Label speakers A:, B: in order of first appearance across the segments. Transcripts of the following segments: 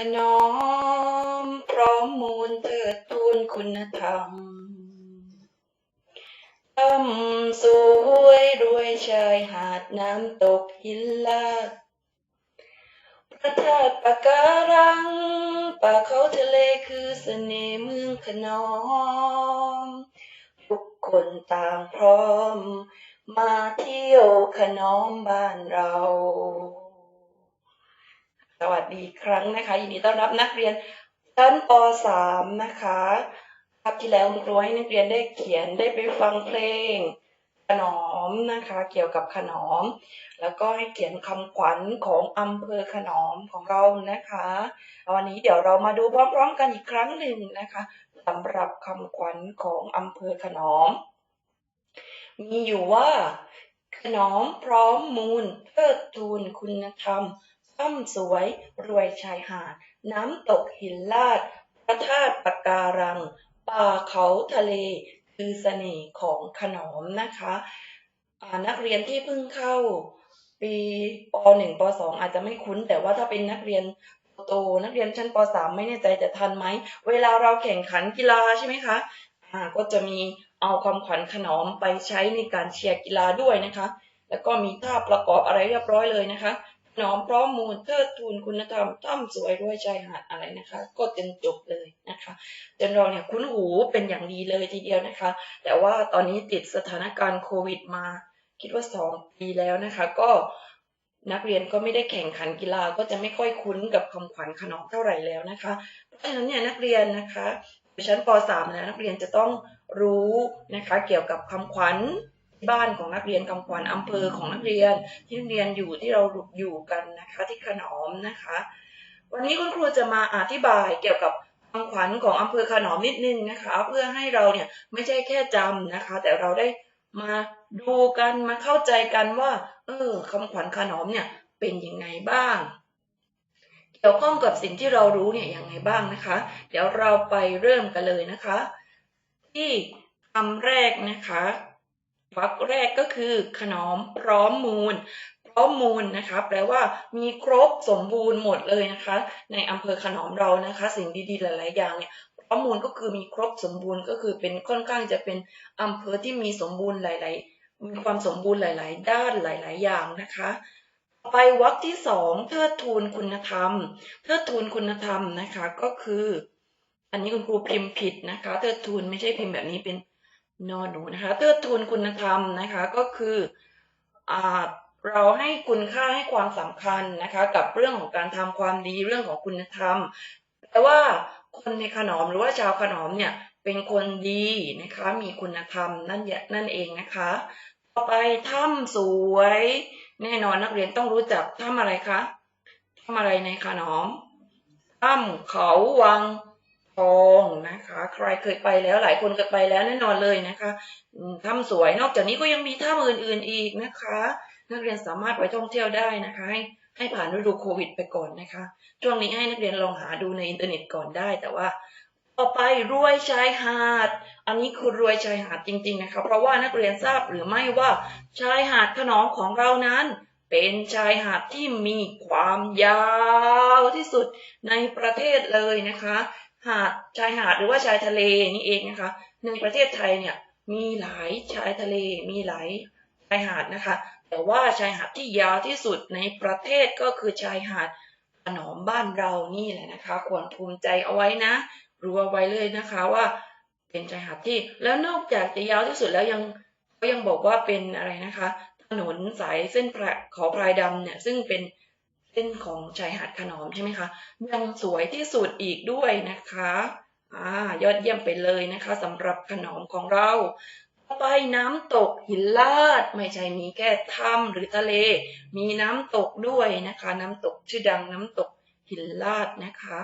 A: ขนอม พร้อมมูลเทิดทูนคุณธรรมต่ำสวยรวยชายหาดน้ำตกหินลาดพระธาตุปะการัง ป่าเขาทะเลคือเสน่ห์เมืองขนอม ทุกคนต่างพร้อม มาเที่ยวขนอมบ้านเรา สวัสดีครั้งนะคะยินดีต้อนรับนักเรียนชั้นป .3 นะคะครับที่แล้วคุณครูให้นักเรียนได้เขียนได้ไปฟังเพลง ขนอมนะคะ เกี่ยวกับขนอม แล้วก็ให้เขียนคำขวัญของอำเภอขนอมของเรานะคะวันนี้เดี๋ยวเรามาดูพร้อม ๆ กันอีกครั้งหนึ่งนะคะสำหรับคำขวัญของอำเภอขนอม มีอยู่ว่า ขนอมพร้อมมูลเทิดทูนคุณธรรม ซ้ำสวย รวยชายหาด น้ำตกหินลาด พระธาตุปะการัง ป่าเขาทะเล คือเสน่ห์ของขนอมนะคะนักเรียนที่เพิ่งเข้า ปีป .1 ป .2 อาจจะไม่คุ้น แต่ว่าถ้าเป็นนักเรียนโตนักเรียนชั้นป .3 ไม่แน่ใจจะทันไหม เวลาเราแข่งขันกีฬาใช่ไหมคะอ่าก็จะมีเอาความขวัญขนอมไปใช้ในการเชียร์กีฬาด้วยนะคะ แล้วก็มีท่าประกอบอะไรเรียบร้อยเลยนะคะ ขนอมพร้อมมูลเทิดทูนคุณธรรมถ้ำสวยด้วยชายหาดอะไรนะคะ ก็จนจบเลยนะคะจนเราเนี่ยคุ้นหูเป็นอย่างดีเลยทีเดียวนะคะ แต่ว่าตอนนี้ติดสถานการณ์โควิดมา คิดว่าสองปีแล้วนะคะ ก็นักเรียนก็ไม่ได้แข่งขันกีฬาก็จะไม่ค่อยคุ้นกับคำขวัญขนมเท่าไหร่แล้วนะคะเพราะฉะนั้นเนี่ยนักเรียนนะคะชั้นป .3 นะนักเรียนจะต้องรู้นะคะ เกี่ยวกับคำขวัญ บ้านของนักเรียนคำขวัญอำเภอของนักเรียนที่นักเรียนอยู่ที่เราอยู่กันนะคะที่ขนอมนะคะ วันนี้คุณครูจะมาอธิบายเกี่ยวกับคำขวัญของอำเภอขนอมนิดนึงนะคะ เพื่อให้เราเนี่ยไม่ใช่แค่จำนะคะ แต่เราได้มาดูกันมาเข้าใจกันว่า เออคำขวัญขนอมเนี่ยเป็นยังไงบ้าง เกี่ยวข้องกับสิ่งที่เรารู้เนี่ยยังไงบ้างนะคะ เดี๋ยวเราไปเริ่มกันเลยนะคะ ที่คำแรกนะคะ วรรคแรกก็คือ ขนอมพร้อมมูล พร้อมมูลนะคะแปลว่ามีครบสมบูรณ์หมดเลยนะคะ ในอำเภอขนอมเรานะคะ สิ่งดีๆหลายๆอย่างเนี่ยพร้อมมูลก็คือมีครบสมบูรณ์ก็คือเป็นค่อนข้างจะเป็นอำเภอที่มีสมบูรณ์หลาย ๆ มีความสมบูรณ์หลาย ๆ ด้านหลาย ๆ อย่างนะคะไปวรรคที่สองเทิดทูนคุณธรรม เทิดทูนคุณธรรมนะคะก็คือ อันนี้คุณครูพิมพ์ผิดนะคะ เทิดทูนไม่ใช่พิมพ์แบบนี้เป็น นอนหนูนะคะเทิดทูนคุณธรรมนะคะก็คืออเราให้คุณค่าให้ความสำคัญนะคะ กับเรื่องของการทำความดีเรื่องของคุณธรรม แต่ว่าคนในขนอมหรือว่าชาวขนอมเนี่ยเป็นคนดีนะคะ มีคุณธรรมนั่นนั่นเองนะคะ ต่อไปถ้ำสวย แน่นอนนักเรียนต้องรู้จักถ้ำอะไรคะถ้ำอะไรในขนอมถ้ำเขาวัง ทองนะคะ ใครเคยไปแล้วหลายคนเคยไปแล้วแน่นอนเลยนะคะถ้ำสวยนอกจากนี้ก็ยังมีถ้ำอื่นๆอีกนะคะ นักเรียนสามารถไปท่องเที่ยวได้นะคะให้ให้ผ่านฤดูโควิดไปก่อนนะคะ ช่วงนี้ให้นักเรียนลองหาดูในอินเทอร์เน็ตก่อนได้ แต่ว่าต่อไปรวยชายหาด อันนี้คือรวยชายหาดจริง ๆนะคะ เพราะว่านักเรียนทราบหรือไม่ว่าชายหาดขนอมของเรานั้น เป็นชายหาดที่มีความยาวที่สุดในประเทศเลยนะคะ หาดชายหาดหรือว่าชายทะเลนี่เองนะคะในประเทศไทยเนี่ยมีหลายชายทะเลมีหลายชายหาดนะคะ แต่ว่าชายหาดที่ยาวที่สุดในประเทศก็คือชายหาดขนอมบ้านเรานี่แหละนะคะ ควรภูมิใจเอาไว้นะรู้เอาไว้เลยนะคะว่าเป็นชายหาดที่แล้วนอกจากจะยาวที่สุดแล้วยังก็ยังบอกว่าเป็นอะไรนะคะ ถนนสายเส้นขอพรายดำเนี่ยซึ่งเป็น เส้นของชายหาดขนอมใช่ไหมคะยังสวยที่สุดอีกด้วยนะคะอ่ายอดเยี่ยมไปเลยนะคะสำหรับขนอมของเราต่อไปน้ำตกหินลาดไม่ใช่มีแค่ถ้ำหรือทะเล มีน้ำตกด้วยนะคะ น้ำตกชื่อดังน้ำตกหินลาดนะคะ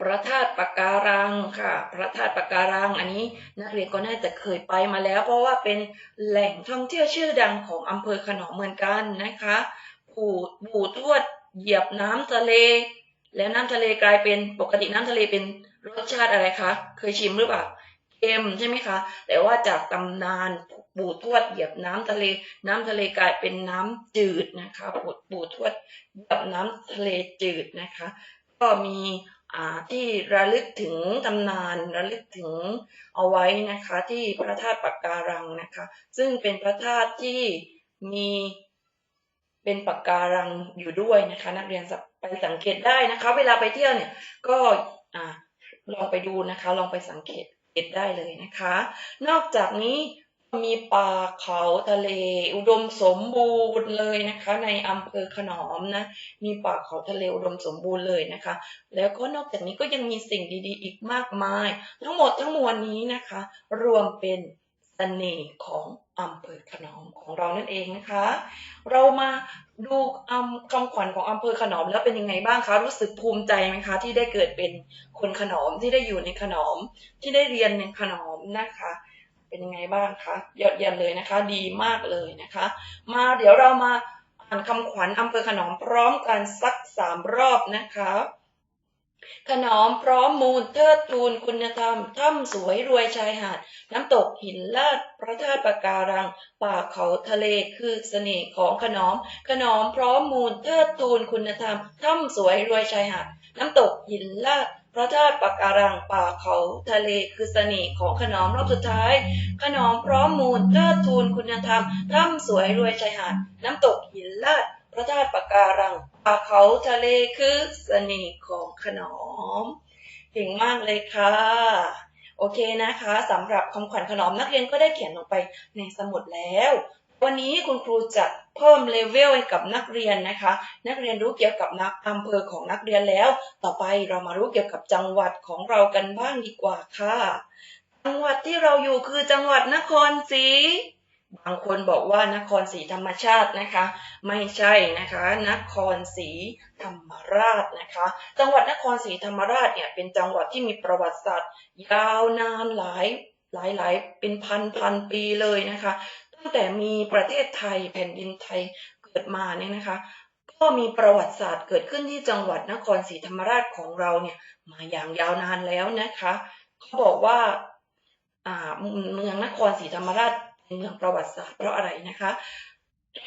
A: พระธาตุปะการังค่ะ พระธาตุปะการังอันนี้นักเรียนก็น่าจะเคยไปมาแล้ว เพราะว่าเป็นแหล่งท่องเที่ยวชื่อดังของอำเภอขนอมเหมือนกันนะคะ ปู่ปู่ทวดเหยียบน้ำทะเล แล้วน้ำทะเลกลายเป็นปกติน้ำทะเลเป็นรสชาติอะไรคะ เคยชิมหรือเปล่าเค็มใช่ไหมคะ แต่ว่าจากตำนานปู่ทวดเหยียบน้ำทะเล น้ำทะเลกลายเป็นน้ำจืดนะคะปู่ปู่ทวดเหยียบน้ำทะเลจืดนะคะ ก็มีอาที่ระลึกถึงตำนานระลึกถึงเอาไว้นะคะที่พระธาตุปักการังนะคะ ซึ่งเป็นพระธาตุที่มี เป็นปักการังอยู่ด้วยนะคะ นักเรียนไปสังเกตได้นะคะ เวลาไปเที่ยวเนี่ยก็อลองไปดูนะคะ ลองไปสังเกตได้เลยนะคะ นอกจากนี้มีป่าเขาทะเล อุดมสมบูรณ์เลยนะคะ ในอำเภอขนอมนะมีป่าเขาทะเลอุดมสมบูรณ์เลยนะคะ แล้วก็นอกจากนี้ก็ยังมีสิ่งดีๆ อีกมากมาย ทั้งหมดทั้งมวลนี้นะคะ รวมเป็น สน่ห์ของอำเภอขนอมของเรานั่นเองนะคะ เรามาดูคำขวัญของอำเภอขนอมแล้วเป็นยังไงบ้างคะ รู้สึกภูมิใจไหมคะ ที่ได้เกิดเป็นคนขนอมที่ได้อยู่ในขนอมที่ได้เรียนในขนอมนะคะ เป็นยังไงบ้างคะยอดเยี่ยมเลยนะคะ ดีมากเลยนะคะ มาเดี๋ยวเรามาอ่านคำขวัญอำเภอขนอมพร้อมกันสักสามรอบนะคะ ขนอมพร้อมมูลเทิดทูนคุณธรรมถ้ำสวยรวยชายหาด น้ำตกหินลาดพระธาตุปะการัง ป่าเขาทะเลคือเสน่ห์ของขนอม ขนอมพร้อมมูลเทิดทูนคุณธรรมถ้ำสวยรวยชายหาด น้ำตกหินลาดพระธาตุปะการังป่าเขาทะเลคือเสน่ห์ของขนอมรอบสุดท้าย ขนอมพร้อมมูลเทิดทูนคุณธรรมถ้ำสวยรวยชายหาด น้ำตกหินลาดพระธาตุปะการัง ป่าเขาทะเลคือเสน่ห์ของขนอมเก่งมากเลยค่ะ โอเคนะคะสำหรับคำขวัญขนอมนักเรียนก็ได้เขียนลงไปในสมุดแล้ว วันนี้คุณครูจะเพิ่มเลเวลให้กับนักเรียนนะคะ นักเรียนรู้เกี่ยวกับนักอำเภอของนักเรียนแล้ว ต่อไปเรามารู้เกี่ยวกับจังหวัดของเรากันบ้างดีกว่าค่ะ จังหวัดที่เราอยู่คือจังหวัดนครศรี บางคนบอกว่านครศรีธรรมชาตินะคะ ไม่ใช่นะคะ นครศรีธรรมราชนะคะ จังหวัดนครศรีธรรมราชเนี่ยเป็นจังหวัดที่มีประวัติศาสตร์ยาวนานหลายหลายหลายเป็นพันพันปีเลยนะคะ ตั้งแต่มีประเทศไทยแผ่นดินไทยเกิดมาเนี่ยนะคะ ก็มีประวัติศาสตร์เกิดขึ้นที่จังหวัดนครศรีธรรมราชของเราเนี่ยมาอย่างยาวนานแล้วนะคะเขาบอกว่าเมืองนครศรีธรรมราช เป็นเมืองประวัติศาสตร์เพราะอะไรนะคะ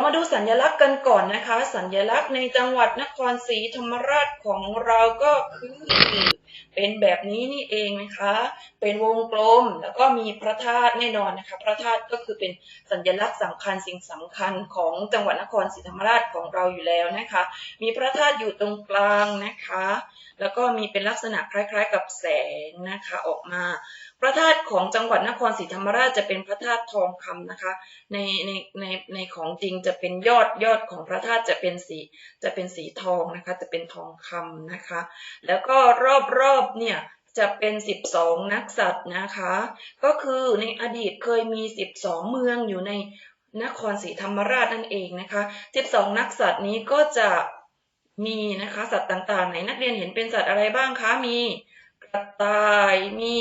A: มาดูสัญลักษณ์กันก่อนนะคะ สัญลักษณ์ในจังหวัดนครศรีธรรมราชของเราก็คือ เป็นแบบนี้นี่เองนะคะ เป็นวงกลมแล้วก็มีพระธาตุแน่นอนนะคะ พระธาตุก็คือเป็นสัญลักษณ์สำคัญสิ่งสำคัญของจังหวัดนครศรีธรรมราชของเราอยู่แล้วนะคะ มีพระธาตุอยู่ตรงกลางนะคะ แล้วก็มีเป็นลักษณะคล้าย ๆ กับแสงนะคะออกมา ระธาตุของจังหวัดนครศรีธรรมราชจะเป็นพระธาตุทองคำนะคะ ในในในในของจริงจะเป็นยอดยอดของพระธาตุจะเป็นสีจะเป็นสีทองนะคะ จะเป็นทองคำนะคะ แล้วก็รอบๆเนี่ยจะเป็น 12 นักสัตว์นะคะ ก็คือในอดีตเคยมี 12 เมืองอยู่ในนครศรีธรรมราชนั่นเองนะคะ 12 นักสัตว์นี้ก็จะมีนะคะสัตว์ต่างๆไหนนักเรียนเห็นเป็นสัตว์อะไรบ้างคะ มีกระต่าย มี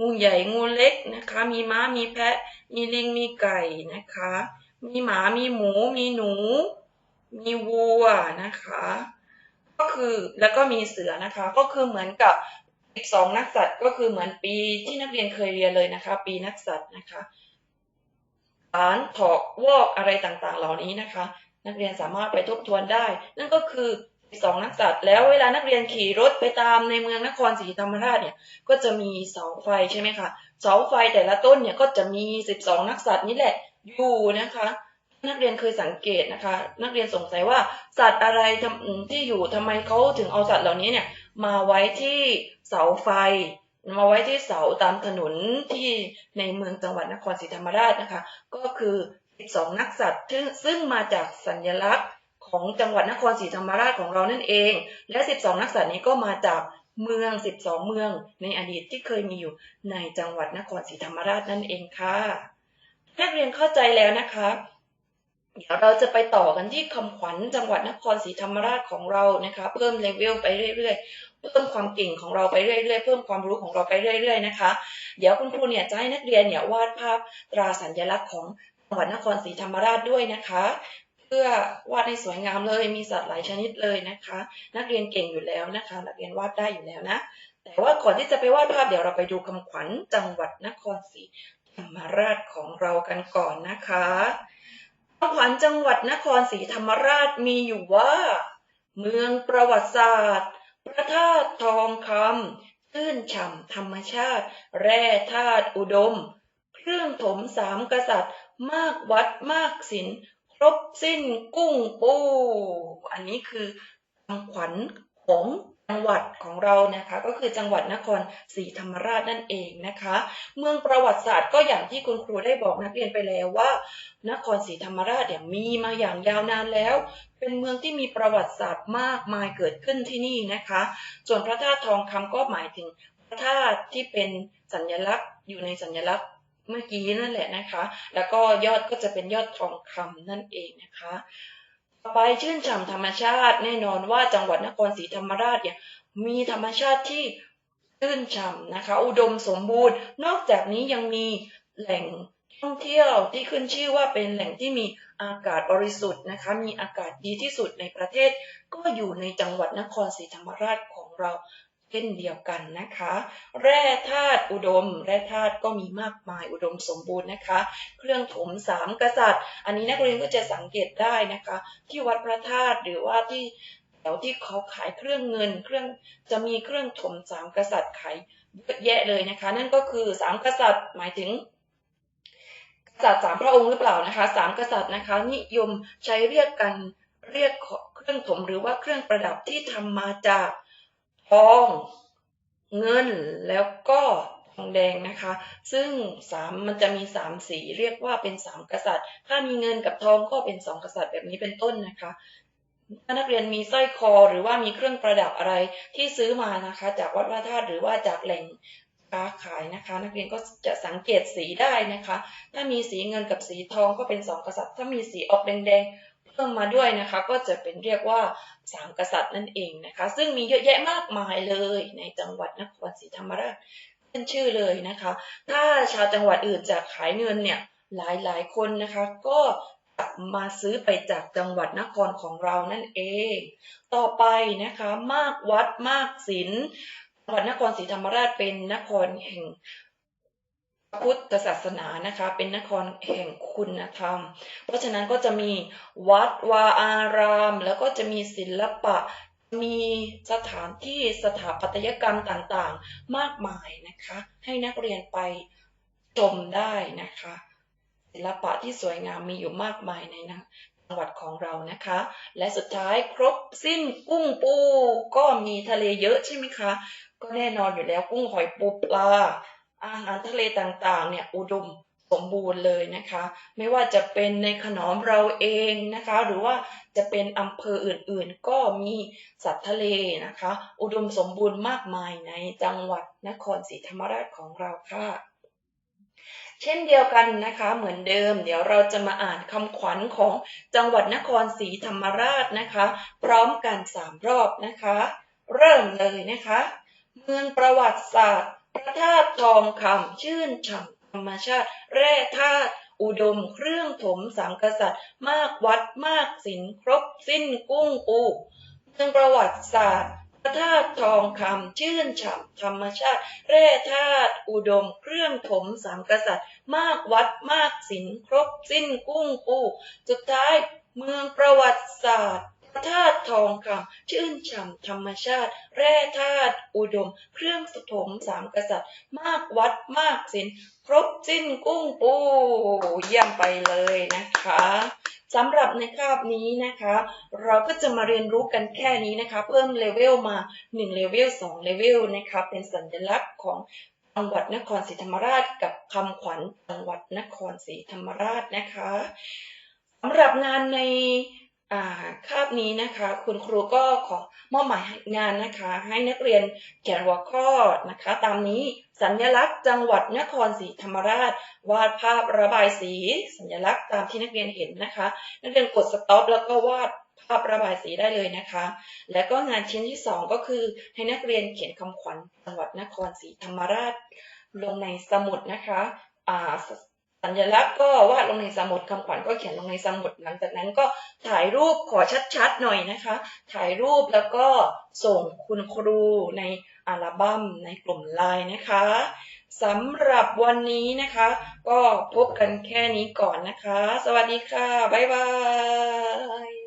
A: งูใหญ่งูเล็กนะคะ มีม้ามีแพะ มีลิงมีไก่นะคะ มีหมามีหมู มีหนู มีวัวนะคะ ก็คือแล้วก็มีเสือนะคะ ก็คือเหมือนกับอีกสองนักสัตว์ก็คือเหมือนปีที่นักเรียนเคยเรียนเลยนะคะ ปีนักสัตว์นะคะฐานถอกวอกอะไรต่างๆ เหล่านี้นะคะ นักเรียนสามารถไปทบทวนได้ นั่นก็คือ สองนักสัตว์แล้วเวลานักเรียนขี่รถไปตามในเมืองนครศรีธรรมราชเนี่ยก็จะมีเสาไฟใช่ไหมคะเสาไฟแต่ละต้นเนี่ยก็จะมีสิบสองนักสัตว์นี่แหละอยู่นะคะ นักเรียนเคยสังเกตนะคะ นักเรียนสงสัยว่าสัตว์อะไรที่อยู่ทำไมเขาถึงเอาสัตว์เหล่านี้เนี่ยมาไว้ที่เสาไฟ มาไว้ที่เสาตามถนนที่ในเมืองจังหวัดนครศรีธรรมราชนะคะ ก็คือ 12 นักสัตว์ซึ่งมาจากสัญลักษณ์ ของจังหวัดนครศรีธรรมราชของเรานั่นเอง และ 12 นักสัตว์นี้ก็มาจากเมือง 12 เมืองในอดีตที่เคยมีอยู่ในจังหวัดนครศรีธรรมราชนั่นเองค่ะนักเรียนเข้าใจแล้วนะคะ เดี๋ยวเราจะไปต่อกันที่คำขวัญจังหวัดนครศรีธรรมราชของเรานะคะ เพิ่มเลเวลไปเรื่อยๆ เพิ่มความเก่งของเราไปเรื่อยๆ เพิ่มความรู้ของเราไปเรื่อย ๆ นะคะ เดี๋ยวคุณครูเนี่ยจะให้นักเรียนเนี่ยวาดภาพตราสัญลักษณ์ของจังหวัดนครศรีธรรมราชด้วยนะคะ พื่อวาดให้สวยงามเลยมีสัตว์หลายชนิดเลยนะคะ นักเรียนเก่งอยู่แล้วนะคะ นักเรียนวาดได้อยู่แล้วนะ แต่ว่าก่อนที่จะไปวาดภาพเดี๋ยวเราไปดูคำขวัญจังหวัดนครศรีธรรมราชของเรากันก่อนนะคะคำขวัญจังหวัดนครศรีธรรมราชมีอยู่ว่า เมืองประวัติศาสตร์ พระธาตุทองคำชื่นฉ่ำธรรมชาติ แร่ธาตุอุดม เครื่องถมสามกษัตริย์ มากวัดมากศิลป์ รบสิ้นกุ้งปูอันนี้คือคำขวัญของจังหวัดของเรานะคะก็คือจังหวัดนครศรีธรรมราชนั่นเองนะคะ เมืองประวัติศาสตร์ก็อย่างที่คุณครูได้บอกนักเรียนไปแล้วว่า นครศรีธรรมราชเนี่ยมีมาอย่างยาวนานแล้ว เป็นเมืองที่มีประวัติศาสตร์มากมายเกิดขึ้นที่นี่นะคะ ส่วนพระธาตุทองคำก็หมายถึงพระธาตุที่เป็นสัญลักษณ์อยู่ในสัญลักษณ์ เมื่อกี้นั่นแหละนะคะ แล้วก็ยอดก็จะเป็นยอดทองคำนั่นเองนะคะ ต่อไปชื่นฉ่ำธรรมชาติแน่นอนว่าจังหวัดนครศรีธรรมราชเนี่ยมีธรรมชาติที่ชื่นฉ่ำนะคะ อุดมสมบูรณ์ นอกจากนี้ยังมีแหล่งท่องเที่ยวที่ขึ้นชื่อว่าเป็นแหล่งที่มีอากาศบริสุทธิ์นะคะ มีอากาศดีที่สุดในประเทศ ก็อยู่ในจังหวัดนครศรีธรรมราชของเรา เช่นเดียวกันนะคะ แร่ธาตุอุดม แร่ธาตุก็มีมากมายอุดมสมบูรณ์นะคะ เครื่องถมสามกษัตริย์ อันนี้นักเรียนก็จะสังเกตได้นะคะ ที่วัดพระธาตุหรือว่าที่แถวที่เขาขายเครื่องเงิน เครื่องจะมีเครื่องถมสามกษัตริย์ขายเยอะแยะเลยนะคะ นั่นก็คือสามกษัตริย์หมายถึงกษัตริย์สามพระองค์หรือเปล่านะคะสามกษัตริย์นะคะ นิยมใช้เรียกกันเรียกเครื่องถมหรือว่าเครื่องประดับที่ทำมาจาก ทอง เงินแล้วก็ทองแดงนะคะ ซึ่งสามมันจะมีสามสีเรียกว่าเป็นสามกษัตริย์ ถ้ามีเงินกับทองก็เป็นสองกษัตริย์แบบนี้เป็นต้นนะคะถ้านักเรียนมีสร้อยคอหรือว่ามีเครื่องประดับอะไรที่ซื้อมานะคะ จากวัดพระธาตุหรือว่าจากแหล่งค้าขายนะคะ นักเรียนก็จะสังเกตสีได้นะคะ ถ้ามีสีเงินกับสีทองก็เป็นสองกษัตริย์ ถ้ามีสีออกแดงๆ เพิ่มมาด้วยนะคะ ก็จะเป็นเรียกว่าสามกษัตริย์นั่นเองนะคะ ซึ่งมีเยอะแยะมากมายเลยในจังหวัดนครศรีธรรมราชขึ้นชื่อเลยนะคะ ถ้าชาวจังหวัดอื่นจะขายเงินเนี่ยหลายๆคนนะคะ ก็มาซื้อไปจากจังหวัดนครของเรานั่นเอง ต่อไปนะคะ มากวัดมากศิลป์จังหวัดนครศรีธรรมราชเป็นนครแห่ง พุทธศาสนานะคะ เป็นนครแห่งคุณธรรม เพราะฉะนั้นก็จะมีวัดวาอาราม แล้วก็จะมีศิลปะ มีสถานที่สถาปัตยกรรมต่างๆ มากมายนะคะ ให้นักเรียนไปชมได้นะคะ ศิลปะที่สวยงามมีอยู่มากมายในจังหวัดของเรานะคะ และสุดท้ายครบสิ้นกุ้งปู ก็มีทะเลเยอะใช่ไหมคะ ก็แน่นอนอยู่แล้วกุ้งหอยปูปลา อาหารทะเลต่างๆเนี่ยอุดมสมบูรณ์เลยนะคะ ไม่ว่าจะเป็นในขนอมเราเองนะคะ หรือว่าจะเป็นอำเภออื่นๆ ก็มีสัตว์ทะเลนะคะ อุดมสมบูรณ์มากมายในจังหวัดนครศรีธรรมราชของเราค่ะ เช่นเดียวกันนะคะเหมือนเดิม เดี๋ยวเราจะมาอ่านคำขวัญของจังหวัดนครศรีธรรมราชนะคะ พร้อมกันสามรอบนะคะ เริ่มเลยนะคะ เมืองประวัติศาสตร์ พระธาตุทองคำชื่นฉ่ำธรรมชาติ แร่ธาตุอุดมเครื่องถมสามกษัตริย์ มากวัดมากศิลป์ครบสิ้นกุ้งปูเมืองประวัติศาสตร์พระธาตุทองคำชื่นฉ่ำธรรมชาติ แร่ธาตุอุดม เครื่องถมสามกษัตริย์ มากวัดมากศิลป์ครบสิ้นกุ้งปู สุดท้ายเมืองประวัติศาสตร์ ธาตุทองคำชื่นฉ่ำธรรมชาติ แร่ธาตุอุดม เครื่องสถมสามกษัตริย์ มากวัดมากศิลป์ครบสิ้นกุ้งปูเยี่ยมไปเลยนะคะสำหรับในคาบนี้นะคะ เราก็จะมาเรียนรู้กันแค่นี้นะคะ เพิ่มเลเวลมา1เลเวล2เลเวลนะคะ เป็นสัญลักษณ์ของจังหวัดนครศรีธรรมราชกับคำขวัญจังหวัดนครศรีธรรมราชนะคะสำหรับงานใน คาบนี้นะคะ คุณครูก็ขอมอบหมายงานนะคะ ให้นักเรียนเขียนหัวข้อนะคะ ตามนี้สัญลักษณ์จังหวัดนครศรีธรรมราช วาดภาพระบายสี สัญลักษณ์ตามที่นักเรียนเห็นนะคะ นักเรียนกดสต็อปแล้วก็วาดภาพระบายสีได้เลยนะคะ แล้วก็งานชิ้นที่ 2 ก็คือให้นักเรียนเขียนคำขวัญจังหวัดนครศรีธรรมราช ลงในสมุดนะคะ สัญลักษณ์ก็วาดลงในสมุดคำขวัญก็เขียนลงในสมุดหลังจากนั้นก็ถ่ายรูปขอชัดๆหน่อยนะคะ ถ่ายรูปแล้วก็ส่งคุณครูในอัลบั้มในกลุ่มไลน์นะคะสำหรับวันนี้นะคะ ก็พบกันแค่นี้ก่อนนะคะ สวัสดีค่ะ บ๊ายบาย